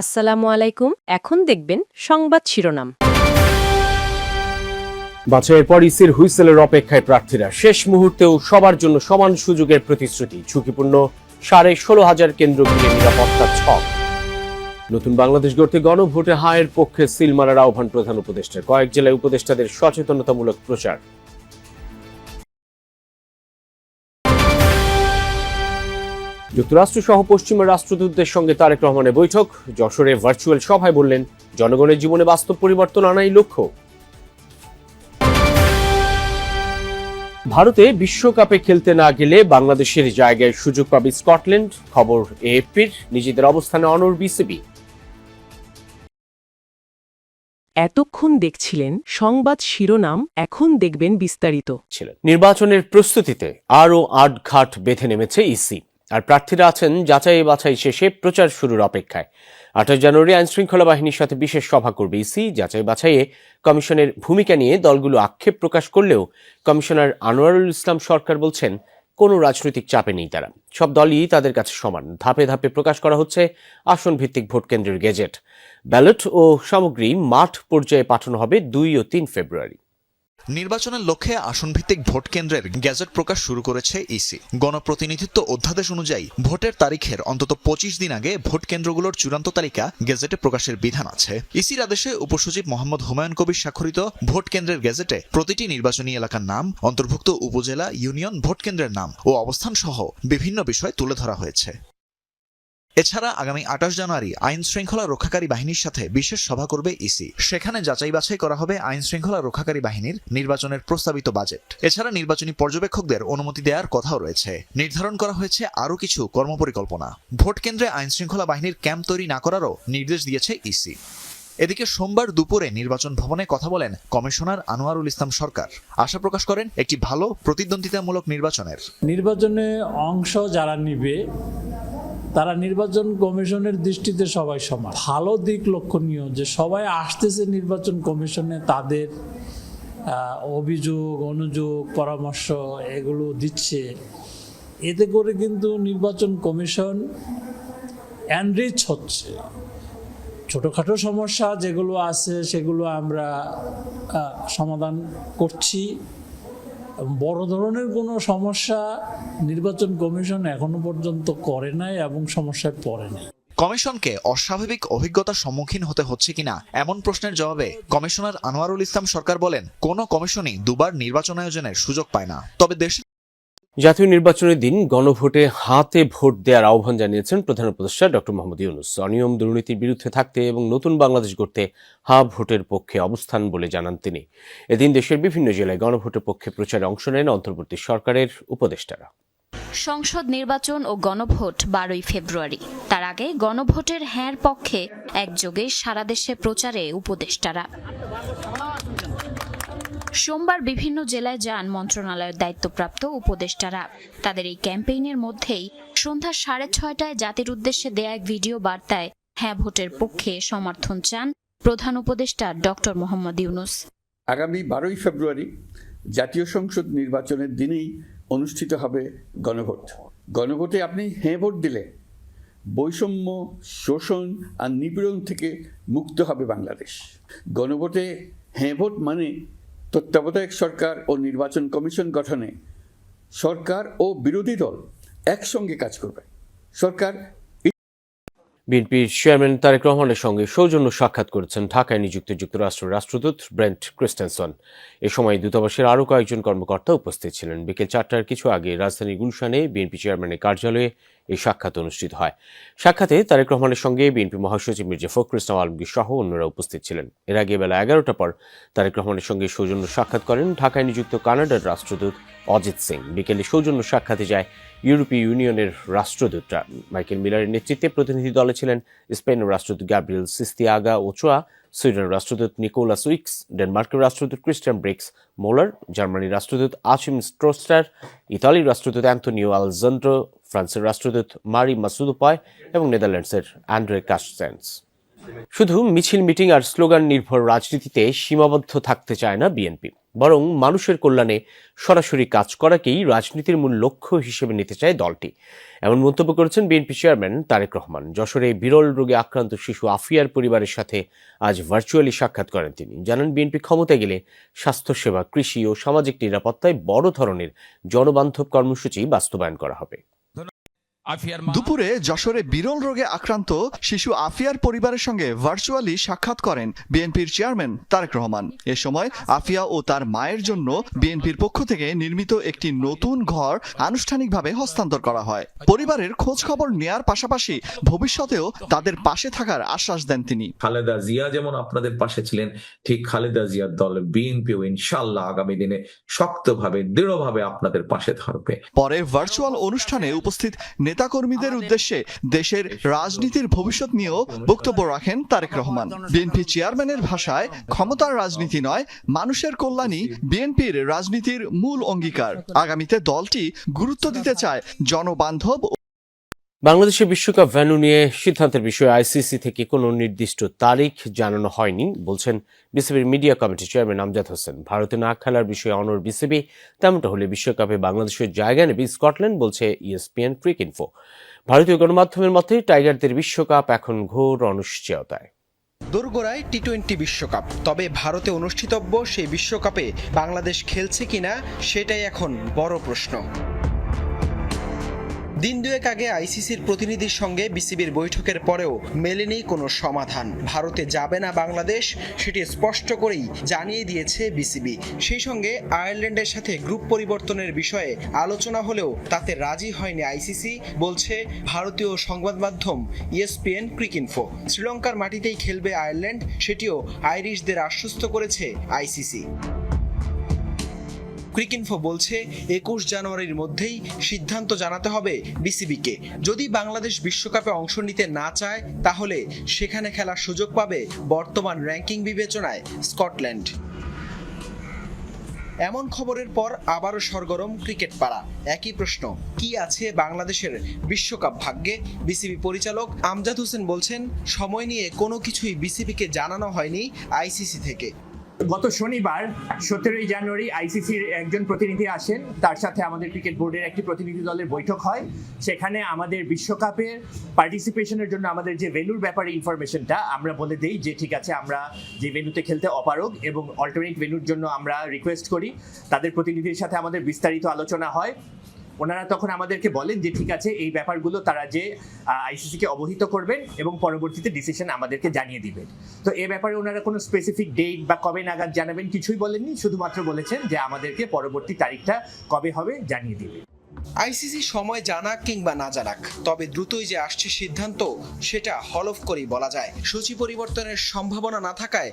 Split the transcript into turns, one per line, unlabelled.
আসসালামু আলাইকুম। এখন দেখবেন সংবাদ শিরোনাম।
বাছাইয়ের পর ইসির হুইসেলের অপেক্ষায় প্রার্থীরা। শেষ মুহূর্তেও সবার জন্য সমান সুযোগের প্রতিশ্রুতি। ঝুঁকিপূর্ণ সাড়ে ষোলো হাজার কেন্দ্র ঘিরে নিরাপত্তা ছক। নতুন বাংলাদেশ গড়তে গণভোটে হায়ের পক্ষে সিল মারার আহ্বান প্রধান উপদেষ্টা কয়েক জেলায় উপদেষ্টাদের সচেতনতামূলক প্রচার। যুক্তরাষ্ট্র সহ পশ্চিমের রাষ্ট্রদূতদের সঙ্গে তারেক রহমানের বৈঠক। যশোরে ভার্চুয়াল সভায় বললেন জনগণের জীবনে বাস্তব পরিবর্তন আনাই লক্ষ্য। ভারতে বিশ্বকাপে খেলতে না গেলে বাংলাদেশের জায়গায় সুযোগ পাবে স্কটল্যান্ড। খবর এএফপির নিজেদের অবস্থানে অনর বিসিবি।
এতক্ষণ দেখছিলেন সংবাদ শিরোনাম এখন দেখবেন বিস্তারিত।
ছিলেন। নির্বাচনের প্রস্তুতিতে আরও আটঘাট বেঁধে নেমেছে ইসি। আর প্রার্থীরা আছেন যাচাই বাছাই শেষে প্রচার শুরুর অপেক্ষায়। আঠাশ জানুয়ারি আইন শৃঙ্খলা বাহিনীর সাথে বিশেষ সভা করবে ইসি। যাচাই বাছাইয়ে কমিশনের ভূমিকা নিয়ে দলগুলো আক্ষেপ প্রকাশ করলেও কমিশনার আনোয়ারুল ইসলাম সরকার বলছেন, কোনো রাজনৈতিক চাপে নেই তারা। সব দলই তাদের কাছে সমান। ধাপে ধাপে প্রকাশ করা হচ্ছে আসন ভিত্তিক ভোট কেন্দ্রের গেজেট। ব্যালট ও সামগ্রী মাঠ পর্যায়ে পাঠানো হবে দুই ও তিন ফেব্রুয়ারি।
নির্বাচনের লক্ষ্যে আসনভিত্তিক ভোট কেন্দ্রের গ্যাজেট প্রকাশ শুরু করেছে ইসি। গণপ্রতিনিধিত্ব অধ্যাদেশ অনুযায়ী ভোটের তারিখের অন্তত পঁচিশ দিন আগে ভোট কেন্দ্রগুলোর চূড়ান্ত তালিকা গেজেটে প্রকাশের বিধান আছে। ইসির আদেশে উপসচিব মোহাম্মদ হুমায়ুন কবির স্বাক্ষরিত ভোট কেন্দ্রের গেজেটে প্রতিটি নির্বাচনী এলাকার নাম, অন্তর্ভুক্ত উপজেলা, ইউনিয়ন, ভোট কেন্দ্রের নাম ও অবস্থান সহ বিভিন্ন বিষয় তুলে ধরা হয়েছে। এছাড়া আগামী আঠাশ জানুয়ারি আইন শৃঙ্খলা রক্ষাকারী বাহিনীর সাথে বিশেষ সভা করবে ইসি। সেখানে যাচাই বাছাই করা হবে আইন শৃঙ্খলা রক্ষাকারী বাহিনীর নির্বাচনের প্রস্তাবিত বাজেট। এছাড়া নির্বাচনী পর্যবেক্ষকদের অনুমতি দেওয়ার কথাও রয়েছে। নির্ধারণ করা হয়েছে আরও কিছু কর্মপরিকল্পনা। ভোট কেন্দ্রে আইন শৃঙ্খলা বাহিনীর ক্যাম্প তৈরি না করারও নির্দেশ দিয়েছে ইসি। এদিকে সোমবার দুপুরে নির্বাচন ভবনে কথা বলেন কমিশনার আনোয়ারুল ইসলাম সরকার। আশা প্রকাশ করেন একটি ভালো, প্রতিদ্বন্দ্বিতামূলক নির্বাচনের।
নির্বাচনে অংশ যারা নিবে তারা নির্বাচন কমিশনের দৃষ্টিতে সবাই সমান। ভালো দিক লক্ষণীয় যে সবাই আসতেছে নির্বাচন কমিশনে তাদের অভিযোগ, অনুযোগ, পরামর্শ এগুলো দিচ্ছে। এতে করে কিন্তু নির্বাচন কমিশন অ্যানরিচ হচ্ছে। ছোটোখাটো সমস্যা যেগুলো আছে সেগুলো আমরা সমাধান করছি। বড় ধরনের কোনো সমস্যা নির্বাচন কমিশন এখনও পর্যন্ত করে নাই এবং সমস্যায় পড়ে নাই।
কমিশনকে অস্বাভাবিক অভিজ্ঞতার সম্মুখীন হতে হচ্ছে কিনা এমন প্রশ্নের জবাবে কমিশনার আনোয়ারুল ইসলাম সরকার বলেন, কোন কমিশনই দুবার নির্বাচন আয়োজনের সুযোগ পায় না। তবে দেশে
জাতীয় নির্বাচনের দিন গণভোটে হাতে ভোট দেওয়ার আহ্বান জানিয়েছেন প্রধান উপদেষ্টা ডক্টর মোহাম্মদ ইউনুস। অনিয়ম দুর্নীতির বিরুদ্ধে থাকতে এবং নতুন বাংলাদেশ গড়তে হা ভোটের পক্ষে অবস্থান বলে জানান তিনি। এদিন দেশের বিভিন্ন জেলায় গণভোটের পক্ষে প্রচারে অংশ নেন অন্তর্বর্তী সরকারের উপদেষ্টারা।
সংসদ নির্বাচন ও গণভোট বারোই ফেব্রুয়ারি। তার আগে গণভোটের হ্যাঁর পক্ষে একযোগে সারা দেশে প্রচারে উপদেষ্টারা। সোমবার বিভিন্ন জেলায় যান মন্ত্রণালয়ের দায়িত্বপ্রাপ্ত উপদেষ্টারা। তাদের এই ক্যাম্পেইনের মধ্যেই সন্ধ্যা সাড়ে ছয়টায় জাতির উদ্দেশ্যে দেয়া এক ভিডিও বার্তায় হ্যাঁ ভোটের পক্ষে সমর্থন চান প্রধান উপদেষ্টা ডক্টর মোহাম্মদ ইউনুস।
আগামী বারোই ফেব্রুয়ারি জাতীয় সংসদ নির্বাচনের দিনেই অনুষ্ঠিত হবে গণভোট। গণভোটে আপনি হ্যাঁ ভোট দিলে বৈষম্য, শোষণ আর নিপীড়ন থেকে মুক্ত হবে বাংলাদেশ। গণভোটে হ্যাঁ ভোট মানে তত্ত্বাবধায়ক সরকার ও নির্বাচন কমিশন গঠনে সরকার ও বিরোধী দল একসঙ্গে কাজ করবে। সরকার
বিএনপির চেয়ারম্যান তারেক রহমানের সঙ্গে সৌজন্য সাক্ষাৎ করেছেন ঢাকায় নিযুক্ত যুক্তরাষ্ট্রের রাষ্ট্রদূত ব্রেন্ট ক্রিস্টেনসন। এ সময় দূতাবাসের আরও কয়েকজন কর্মকর্তা উপস্থিত ছিলেন। বিকেল চারটার কিছু আগে রাজধানীর গুলশানে বিএনপি চেয়ারম্যানের কার্যালয়ে এই সাক্ষাৎ অনুষ্ঠিত হয়। সাক্ষাতে তারেক রহমানের সঙ্গে বিএনপি মহাসচিব মির্জা ফখরুল ইসলাম আলমগীর সহ অন্যরা উপস্থিত ছিলেন। এর আগে বেলা এগারোটা পর তারেক রহমানের সঙ্গে সৌজন্য সাক্ষাৎ করেন ঢাকায় নিযুক্ত কানাডার রাষ্ট্রদূত অজিত সিং। বিকেলে সৌজন্য সাক্ষাতে যায় ইউরোপীয় ইউনিয়নের রাষ্ট্রদূতরা। মাইকেল মিলারের নেতৃত্বে প্রতিনিধি দলে ছিলেন স্পেনের রাষ্ট্রদূত গ্যাব্রিয়েল সিস্তিয়াগা ওচোয়া সুইডেনের রাষ্ট্রদূত নিকোলাস উইক্স, ডেনমার্কের রাষ্ট্রদূত ক্রিস্টিয়ান ব্রিক্স মোলার, জার্মানির রাষ্ট্রদূত আসিম স্ট্রোস্টার, ইতালির রাষ্ট্রদূত অ্যান্থনিও আলজেন্ড্রো ফ্রান্সের রাষ্ট্রদূত মারি মাসুদুপায় এবং নেদারল্যান্ডসের অ্যান্ড্রে কাস্টেন্স শুধু মিছিল মিটিং আর স্লোগান নির্ভর রাজনীতিতে সীমাবদ্ধ থাকতে চায় না বিএনপি। বরং মানুষের কল্যাণে সরাসরি কাজ করাকেই রাজনীতির মূল লক্ষ্য হিসেবে নিতে চায় দলটি। এমন মন্তব্য করেছেন বিএনপি চেয়ারম্যান তারেক রহমান। যশোরে বিরল রোগে আক্রান্ত শিশু আফিয়ার পরিবারের সাথে আজ ভার্চুয়ালি সাক্ষাৎ করেন তিনি। জানান, বিএনপি ক্ষমতায় গেলে স্বাস্থ্যসেবা, কৃষি ও সামাজিক নিরাপত্তায় বড় ধরনের জনবান্ধব কর্মসূচি বাস্তবায়ন করা হবে।
দুপুরে যশোরে বিরল রোগে আক্রান্ত শিশু আফিয়ার পরিবারের সঙ্গে ভার্চুয়ালি সাক্ষাৎ করেন বিএনপির চেয়ারম্যান তারেক রহমান। এ সময় আফিয়া ও তার মায়ের জন্য বিএনপির পক্ষ থেকে নির্মিত একটি নতুন ঘর আনুষ্ঠানিকভাবে হস্তান্তর করা হয়। পরিবারের খোঁজ খবর নেয়ার পাশাপাশি ভবিষ্যতেও তাদের পাশে থাকার আশ্বাস দেন তিনি।
খালেদা জিয়া যেমন আপনাদের পাশে ছিলেন ঠিক খালেদা জিয়ার দল বিএনপিও ইনশাল্লাহ আগামী দিনে শক্তভাবে দৃঢ়ভাবে আপনাদের পাশে থাকবে।
পরে ভার্চুয়াল অনুষ্ঠানে উপস্থিত নেতাকর্মীদের উদ্দেশ্যে দেশের রাজনীতির ভবিষ্যৎ নিয়েও বক্তব্য রাখেন তারেক রহমান। বিএনপি চেয়ারম্যানের ভাষায় ক্ষমতার রাজনীতি। নয় মানুষের কল্যাণই বিএনপির রাজনীতির মূল অঙ্গীকার। আগামীতে দলটি গুরুত্ব দিতে চায় জনবান্ধব
বাংলাদেশের বিশ্বকাপ ভেন্যু নিয়ে সিদ্ধান্তের বিষয়ে আইসিসি থেকে কোনো নির্দিষ্ট তারিখ জানানো হয়নি, বলছেন বিসিবির media committee chairman Amjad Hossain. ভারতে না খেলার বিষয়ে অনর বিসিবি, তেমনটা হলে বিশ্বকাপে বাংলাদেশের জায়গা নেবে স্কটল্যান্ড, বলছে ইএসপিএন ক্রিক ইনফো। ভারতীয় গণমাধ্যমের মতে, টাইগারদের বিশ্বকাপ এখন ঘোর অনিশ্চয়তায়।
দোরগোড়ায় টি টোয়েন্টি বিশ্বকাপ, তবে ভারতে অনুষ্ঠিতব্য সেই বিশ্বকাপে বাংলাদেশ খেলছে কিনা, সেটাই এখন বড় প্রশ্ন। দিন দুয়েক আগে আইসিসির প্রতিনিধির সঙ্গে বিসিবির বৈঠকের পরেও মেলেনি কোনো সমাধান। ভারতে যাবে না বাংলাদেশ, সেটি স্পষ্ট করেই জানিয়ে দিয়েছে বিসিবি। সেই সঙ্গে আয়ারল্যান্ডের সাথে গ্রুপ পরিবর্তনের বিষয়ে আলোচনা হলেও তাতে রাজি হয়নি আইসিসি, বলছে ভারতীয় সংবাদ মাধ্যম ইএসপিএন ক্রিকিনফো। শ্রীলঙ্কার মাটিতেই খেলবে আয়ারল্যান্ড, সেটিও আইরিশদের আশ্বস্ত করেছে আইসিসি। ক্রিকইনফো বলছে, একুশ জানুয়ারির মধ্যেই সিদ্ধান্ত জানাতে হবে বিসিবিকে। যদি বাংলাদেশ বিশ্বকাপে অংশ নিতে না চায়, তাহলে সেখানে খেলার সুযোগ পাবে বর্তমান র্যাঙ্কিং বিবেচনায় স্কটল্যান্ড। এমন খবরের পর আবারও সরগরম ক্রিকেট পাড়া। একই প্রশ্ন, কি আছে বাংলাদেশের বিশ্বকাপ ভাগ্যে? বিসিবি পরিচালক আমজাদ হোসেন বলছেন, সময় নিয়ে কোনো কিছুই বিসিবিকে জানানো হয়নি আইসিসি থেকে।
গত শনিবার সতেরোই জানুয়ারি আইসিসির একজন প্রতিনিধি আসেন। তার সাথে আমাদের ক্রিকেট বোর্ডের একটি প্রতিনিধি দলের বৈঠক হয়। সেখানে আমাদের বিশ্বকাপের পার্টিসিপেশনের জন্য আমাদের যে ভেন্যুর ব্যাপারে ইনফরমেশনটা, আমরা বলে দেই যে, ঠিক আছে, আমরা যে ভেন্যুতে খেলতে অপারগ এবং অল্টারনেট ভেন্যুর জন্য আমরা রিকোয়েস্ট করি। তাদের প্রতিনিধির সাথে আমাদের বিস্তারিত আলোচনা হয়। ওনারা তখন আমাদেরকে বলেন যে, ঠিক আছে, এই ব্যাপারগুলো তারা যে আইসিসিকে অবহিত করবেন এবং পরবর্তীতে ডিসিশন আমাদেরকে জানিয়ে দিবেন। তো এ ব্যাপারে ওনারা কোনো স্পেসিফিক ডেট বা কবে নাগাদ জানাবেন কিছুই বলেননি, শুধুমাত্র বলেছেন যে, আমাদেরকে পরবর্তী তারিখটা কবে হবে জানিয়ে দিবে
আইসিসি সময় জানাক কিংবা না জানাক, তবে দ্রুতই যে আসছে সিদ্ধান্ত, সেটা হলফ করেই বলা যায়। সূচি পরিবর্তনের সম্ভাবনা না থাকায়